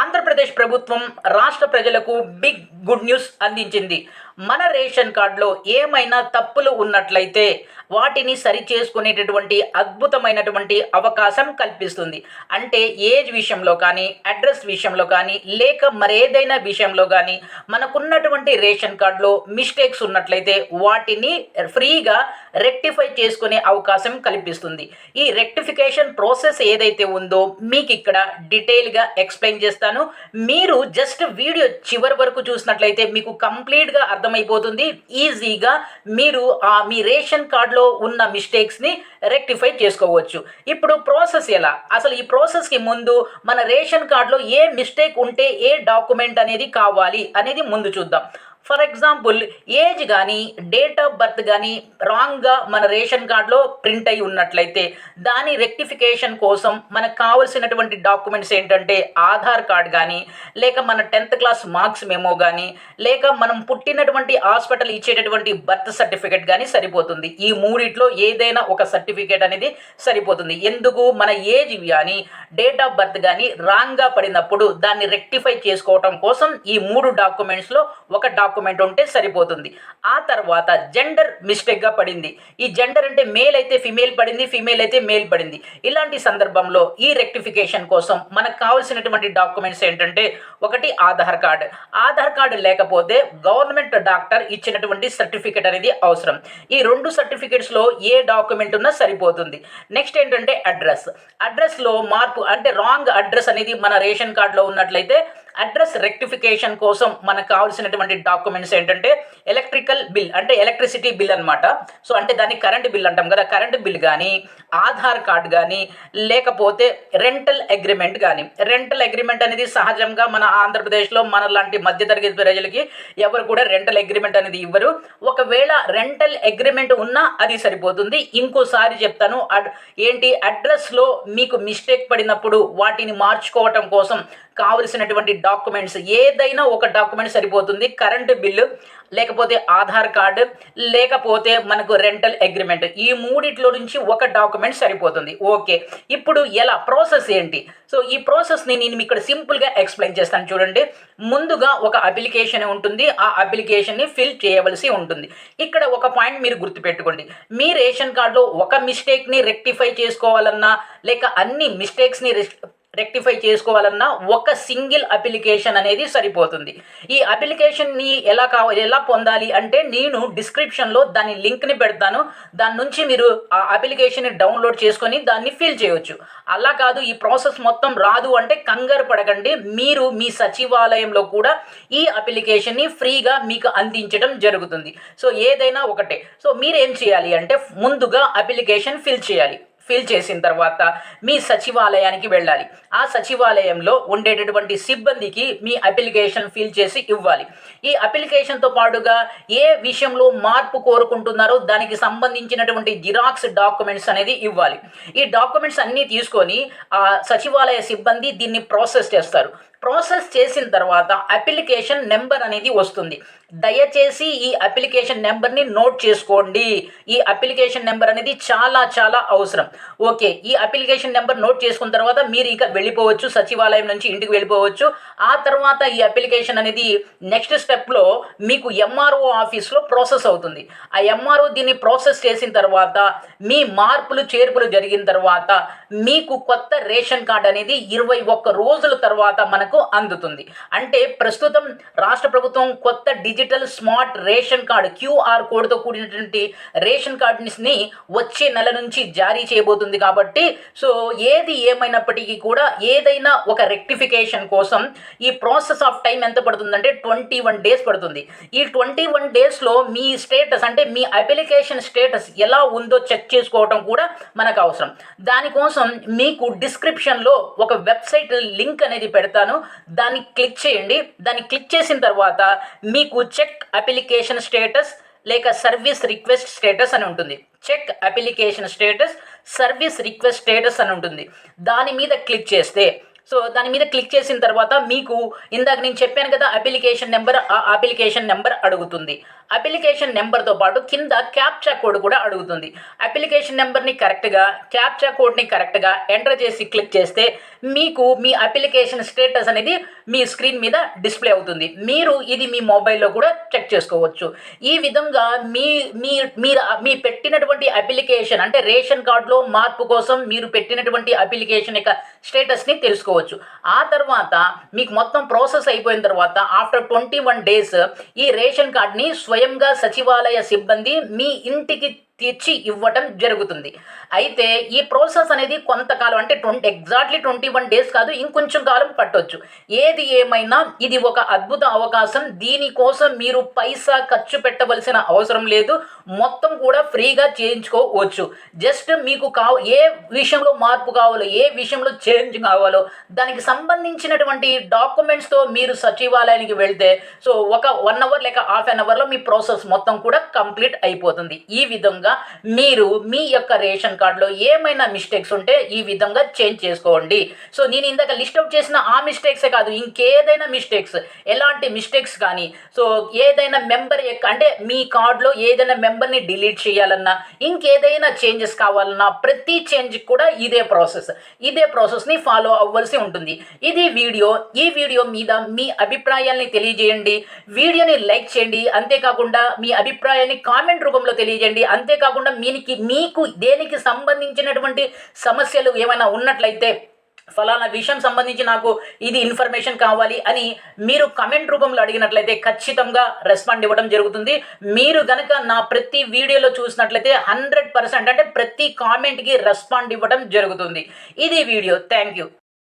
ఆంధ్రప్రదేశ్ ప్రభుత్వం రాష్ట్ర ప్రజలకు బిగ్ గుడ్ న్యూస్ అందించింది. మన రేషన్ కార్డులో ఏమైనా తప్పులు ఉన్నట్లయితే వాటిని సరి చేసుకునేటటువంటి అద్భుతమైనటువంటి అవకాశం కల్పిస్తుంది. అంటే ఏజ్ విషయంలో కానీ అడ్రస్ విషయంలో కానీ లేక మరేదైనా విషయంలో కానీ మనకున్నటువంటి రేషన్ కార్డులో మిస్టేక్స్ ఉన్నట్లయితే వాటిని ఫ్రీగా రెక్టిఫై చేసుకునే అవకాశం కల్పిస్తుంది. ఈ రెక్టిఫికేషన్ ప్రాసెస్ ఏదైతే ఉందో మీకు ఇక్కడ డీటెయిల్గా ఎక్స్ప్లెయిన్ చేస్తాను. మీరు జస్ట్ వీడియో చివరి వరకు చూసినట్లయితే మీకు కంప్లీట్గా అర్థం అర్థమైపోతుంది. ఈజీగా మీరు ఆ మీ రేషన్ కార్డులో ఉన్న మిస్టేక్స్ని రెక్టిఫై చేసుకోవచ్చు. ఇప్పుడు ప్రాసెస్ ఎలా? అసలు ఈ ప్రాసెస్కి ముందు మన రేషన్ కార్డులో ఏ మిస్టేక్ ఉంటే ఏ డాక్యుమెంట్ అనేది కావాలి అనేది ముందు చూద్దాం. ఫర్ ఎగ్జాంపుల్ ఏజ్ కానీ డేట్ ఆఫ్ బర్త్ కానీ రాంగ్గా మన రేషన్ కార్డులో ప్రింట్ అయి ఉన్నట్లయితే దాని రెక్టిఫికేషన్ కోసం మనకు కావలసినటువంటి డాక్యుమెంట్స్ ఏంటంటే ఆధార్ కార్డ్ కానీ లేక మన టెన్త్ క్లాస్ మార్క్స్ మేమో కానీ లేక మనం పుట్టినటువంటి హాస్పిటల్ ఇచ్చేటటువంటి బర్త్ సర్టిఫికేట్ కానీ సరిపోతుంది. ఈ మూడిట్లో ఏదైనా ఒక సర్టిఫికేట్ అనేది సరిపోతుంది. ఎందుకు? మన ఏజ్ కానీ డేట్ ఆఫ్ బర్త్ కానీ రాంగ్గా పడినప్పుడు దాన్ని రెక్టిఫై చేసుకోవటం కోసం ఈ మూడు డాక్యుమెంట్స్లో ఒక డాక్యుమెంట్ డాక్యుమెంట్ ఉంటే సరిపోతుంది. ఆ తర్వాత జెండర్ మిస్టేక్గా పడింది. ఈ జెండర్ అంటే మేల్ అయితే ఫిమేల్ పడింది ఫిమేల్ అయితే మేల్ పడింది. ఇలాంటి సందర్భంలో ఈ రెక్టిఫికేషన్ కోసం మనకు కావాల్సినటువంటి డాక్యుమెంట్స్ ఏంటంటే ఒకటి ఆధార్ కార్డు. ఆధార్ కార్డు లేకపోతే గవర్నమెంట్ డాక్టర్ ఇచ్చినటువంటి సర్టిఫికేట్ అనేది అవసరం. ఈ రెండు సర్టిఫికేట్స్లో ఏ డాక్యుమెంట్ ఉన్నా సరిపోతుంది. నెక్స్ట్ ఏంటంటే అడ్రస్ అడ్రస్లో మార్పు అంటే రాంగ్ అడ్రస్ అనేది మన రేషన్ కార్డులో ఉన్నట్లయితే అడ్రస్ రెక్టిఫికేషన్ కోసం మనకు కావాల్సినటువంటి డాక్యుమెంట్స్ ఏంటంటే ఎలక్ట్రికల్ బిల్ అంటే ఎలక్ట్రిసిటీ బిల్ అనమాట సో అంటే దాన్ని కరెంట్ బిల్ అంటాం కదా కరెంట్ బిల్ కానీ ఆధార్ కార్డ్ కానీ లేకపోతే రెంటల్ అగ్రిమెంట్ కానీ రెంటల్ అగ్రిమెంట్ అనేది సహజంగా మన ఆంధ్రప్రదేశ్లో మన లాంటి మధ్యతరగతి ప్రజలకి ఎవరు కూడా రెంటల్ అగ్రిమెంట్ అనేది ఇవ్వరు. ఒకవేళ రెంటల్ అగ్రిమెంట్ ఉన్నా అది సరిపోతుంది. ఇంకోసారి చెప్తాను అడ్- ఏంటి అడ్రస్లో మీకు మిస్టేక్ పడినప్పుడు వాటిని మార్చుకోవటం కోసం కావలసినటువంటి డాక్యుమెంట్స్ ఏదైనా ఒక డాక్యుమెంట్ సరిపోతుంది. కరెంటు బిల్లు లేకపోతే ఆధార్ కార్డు లేకపోతే మనకు రెంటల్ అగ్రిమెంట్. ఈ మూడిట్లో నుంచి ఒక డాక్యుమెంట్ సరిపోతుంది. ఓకే ఇప్పుడు ఎలా? ప్రాసెస్ ఏంటి? సో ఈ ప్రాసెస్ని నేను ఇక్కడ సింపుల్గా ఎక్స్ప్లెయిన్ చేస్తాను చూడండి. ముందుగా ఒక అప్లికేషన్ ఉంటుంది. ఆ అప్లికేషన్ని ఫిల్ చేయవలసి ఉంటుంది. ఇక్కడ ఒక పాయింట్ మీరు గుర్తుపెట్టుకోండి. మీ రేషన్ కార్డులో ఒక మిస్టేక్ని రెక్టిఫై చేసుకోవాలన్నా లేక అన్ని మిస్టేక్స్ని రెక్టిఫై చేసుకోవాలన్నా ఒక సింగిల్ అప్లికేషన్ అనేది సరిపోతుంది. ఈ అప్లికేషన్ని ఎలా కావాలి ఎలా పొందాలి అంటే నేను డిస్క్రిప్షన్లో దాని లింక్ని పెడతాను. దాని నుంచి మీరు ఆ అప్లికేషన్ని డౌన్లోడ్ చేసుకొని దాన్ని ఫిల్ చేయొచ్చు. అలా కాదు ఈ ప్రాసెస్ మొత్తం రాదు అంటే కంగారు పడకండి. మీరు మీ సచివాలయంలో కూడా ఈ అప్లికేషన్ని ఫ్రీగా మీకు అందించడం జరుగుతుంది. సో ఏదైనా ఒకటే. సో మీరు ఏం చేయాలి అంటే ముందుగా అప్లికేషన్ ఫిల్ చేయాలి. ఫిల్ చేసిన తర్వాత మీ సచివాలయానికి వెళ్ళాలి. ఆ సచివాలయంలో ఉండేటటువంటి సిబ్బందికి మీ అప్లికేషన్ ఫిల్ చేసి ఇవ్వాలి. ఈ అప్లికేషన్తో పాటుగా ఏ విషయంలో మార్పు కోరుకుంటున్నారో దానికి సంబంధించినటువంటి జిరాక్స్ డాక్యుమెంట్స్ అనేది ఇవ్వాలి. ఈ డాక్యుమెంట్స్ అన్నీ తీసుకొని ఆ సచివాలయ సిబ్బంది దీన్ని ప్రాసెస్ చేస్తారు. ప్రాసెస్ చేసిన తర్వాత అప్లికేషన్ నెంబర్ అనేది వస్తుంది. దయచేసి ఈ అప్లికేషన్ నెంబర్ని నోట్ చేసుకోండి. ఈ అప్లికేషన్ నెంబర్ అనేది చాలా చాలా అవసరం. ఓకే ఈ అప్లికేషన్ నెంబర్ నోట్ చేసుకున్న తర్వాత మీరు ఇక వెళ్ళిపోవచ్చు సచివాలయం నుంచి ఇంటికి వెళ్ళిపోవచ్చు. ఆ తర్వాత ఈ అప్లికేషన్ అనేది నెక్స్ట్ స్టెప్లో మీకు ఎంఆర్ఓ ఆఫీస్లో ప్రాసెస్ అవుతుంది. ఆ ఎంఆర్ఓ దీన్ని ప్రాసెస్ చేసిన తర్వాత మీ మార్పులు చేర్పులు జరిగిన తర్వాత మీకు కొత్త రేషన్ కార్డ్ అనేది ఇరవై ఒక్క రోజుల తర్వాత మనకు అందుతుంది. అంటే ప్రస్తుతం రాష్ట్ర ప్రభుత్వం కొత్త digital digital smart ration card QR కోడ్తో కూడినటువంటి రేషన్ కార్డుని వచ్చే నెల నుంచి జారీ చేయబోతుంది కాబట్టి సో ఏది ఏమైనప్పటికీ కూడా ఏదైనా ఒక రెక్టిఫికేషన్ కోసం ఈ ప్రాసెస్ ఆఫ్ టైం ఎంత పడుతుందంటే ట్వంటీ వన్ డేస్ పడుతుంది. ఈ ట్వంటీ వన్ డేస్లో మీ స్టేటస్ అంటే మీ అప్లికేషన్ స్టేటస్ ఎలా ఉందో చెక్ చేసుకోవటం కూడా మనకు అవసరం. దానికోసం మీకు డిస్క్రిప్షన్లో ఒక వెబ్సైట్ లింక్ అనేది పెడతాను. దాన్ని క్లిక్ చేయండి. దాన్ని క్లిక్ చేసిన తర్వాత మీకు చెక్ అప్లికేషన్ స్టేటస్ లేక సర్వీస్ రిక్వెస్ట్ స్టేటస్ అని ఉంటుంది. Check application status service request status అని ఉంటుంది. దాని మీద క్లిక్ చేస్తే సో దాని మీద క్లిక్ చేసిన తర్వాత మీకు ఇందాక నేను చెప్పాను కదా అప్లికేషన్ నెంబర్ ఆ అప్లికేషన్ నెంబర్ అడుగుతుంది. అప్లికేషన్ నెంబర్తో పాటు కింద క్యాప్చా కోడ్ కూడా అడుగుతుంది. అప్లికేషన్ నెంబర్ని కరెక్ట్గా క్యాప్చా కోడ్ని కరెక్ట్గా ఎంటర్ చేసి క్లిక్ చేస్తే మీకు మీ అప్లికేషన్ స్టేటస్ అనేది మీ స్క్రీన్ మీద డిస్ప్లే అవుతుంది. మీరు ఇది మీ మొబైల్లో కూడా చెక్ చేసుకోవచ్చు. ఈ విధంగా మీ మీ మీరు మీ పెట్టినటువంటి అప్లికేషన్ అంటే రేషన్ కార్డులో మార్పు కోసం మీరు పెట్టినటువంటి అప్లికేషన్ యొక్క స్టేటస్ని తెలుసుకోవచ్చు. ఆ తర్వాత మీకు మొత్తం ప్రాసెస్ అయిపోయిన తర్వాత ఆఫ్టర్ ట్వంటీ వన్ డేస్ ఈ రేషన్ కార్డ్ని స్వయంగా సచివాలయ సిబ్బంది మీ ఇంటికి తీర్చి ఇవ్వటం జరుగుతుంది. అయితే ఈ ప్రాసెస్ అనేది కొంతకాలం అంటే twenty exactly twenty one days కాదు ఇంకొంచెం కాలం పట్టవచ్చు ఏది ఏమైనా ఇది ఒక అద్భుత అవకాశం. దీనికోసం మీరు పైసా ఖర్చు పెట్టవలసిన అవసరం లేదు. మొత్తం కూడా ఫ్రీగా చేయించుకోవచ్చు. జస్ట్ మీకు కావ ఏ విషయంలో మార్పు కావాలో ఏ విషయంలో చేంజ్ కావాలో దానికి సంబంధించినటువంటి డాక్యుమెంట్స్తో మీరు సచివాలయానికి వెళ్తే సో ఒక వన్ అవర్ లేక హాఫ్ అన్ అవర్లో మీ ప్రాసెస్ మొత్తం కూడా కంప్లీట్ అయిపోతుంది. ఈ విధంగా మీరు మీ యొక్క రేషన్ కార్డులో ఏమైనా మిస్టేక్స్ ఉంటే ఈ విధంగా చేంజ్ చేసుకోండి. సో నేను ఇందాక లిస్ట్ అవుట్ చేసిన ఆ మిస్టేక్సే కాదు ఇంకేదైనా మిస్టేక్స్ ఎలాంటి మిస్టేక్స్ కానీ సో ఏదైనా మెంబర్ యొక్క అంటే మీ కార్డులో ఏదైనా మెంబర్ని డిలీట్ చేయాలన్నా ఇంకేదైనా చేంజెస్ కావాలన్నా ప్రతి చేంజ్ కూడా ఇదే ప్రాసెస్ ఇదే ప్రాసెస్ని ఫాలో అవ్వాల్సి ఉంటుంది. ఇది వీడియో ఈ వీడియో మీద మీ అభిప్రాయాల్ని తెలియజేయండి. వీడియోని లైక్ చేయండి అంతేకాకుండా మీ అభిప్రాయాన్ని కామెంట్ రూపంలో తెలియజేయండి. అంతేకాకుండా మీకు మీకు దేనికి సంబంధించినటువంటి సమస్యలు ఏమైనా ఉన్నట్లయితే ఫలానా విషయం సంబంధించి నాకు ఇది ఇన్ఫర్మేషన్ కావాలి అని మీరు కమెంట్ రూపంలో అడిగినట్లయితే ఖచ్చితంగా రెస్పాండ్ ఇవ్వడం జరుగుతుంది. మీరు గనక నా ప్రతి వీడియోలో చూసినట్లయితే హండ్రెడ్ పర్సెంట్ అంటే ప్రతి కామెంట్కి రెస్పాండ్ ఇవ్వడం జరుగుతుంది. ఇది వీడియో. Thank you